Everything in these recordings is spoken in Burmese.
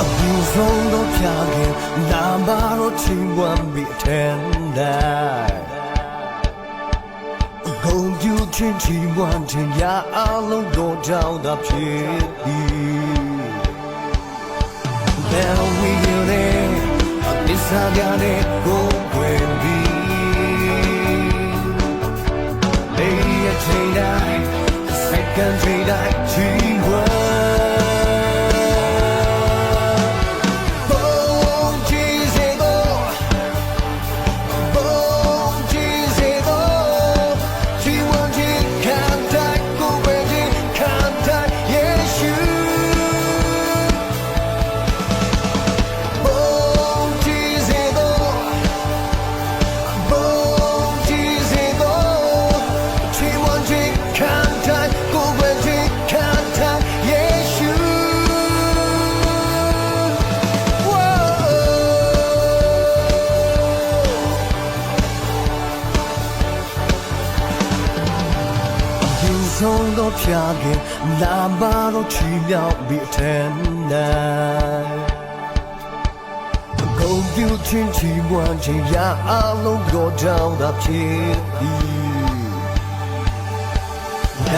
အမြင့်ဆုံးသောဖျားခင်နာမတော်ချီးမွမ်းပြီးအထက်တိုင်းဂုံပြူချင်းချီးမွမ်းခြင်းရာအလုံးတော်ကြောင့်သာဖြစ်သည် Then we get in This I got it go when we Lay a chain die Second chain die ဆုံးသောဖျားခင်လာမတော့ချီမြောက်ပြီးအထက်နိုင်ဂုံပြူချင်းချီမွမ်းခြင်းရာအလုံးတော်ကြောင့်သာဖြစ်သည်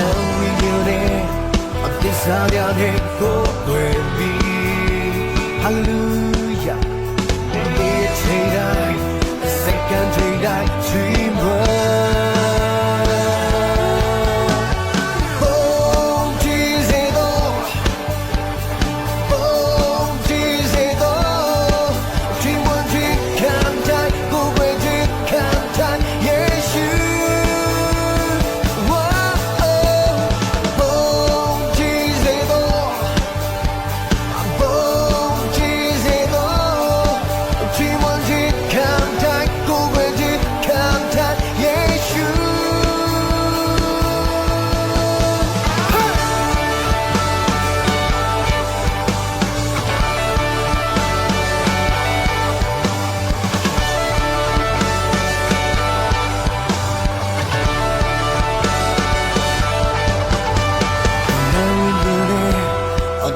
And we get it a desire to go with me Hallelujah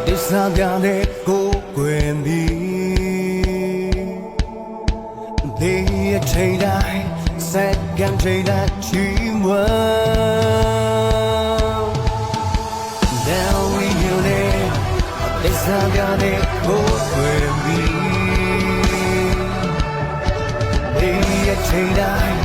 ဒိစ္စပြတဲ့ကိုကွယ်ပြီးဒီအချိန်တိုင်းစက္ကန့်ချိန်တိုင်းချီးမွမ်း Now we hear it အဒိစ္စပြတဲ့ကိုကွယ်ပြီးဒီအချိန်တိုင်း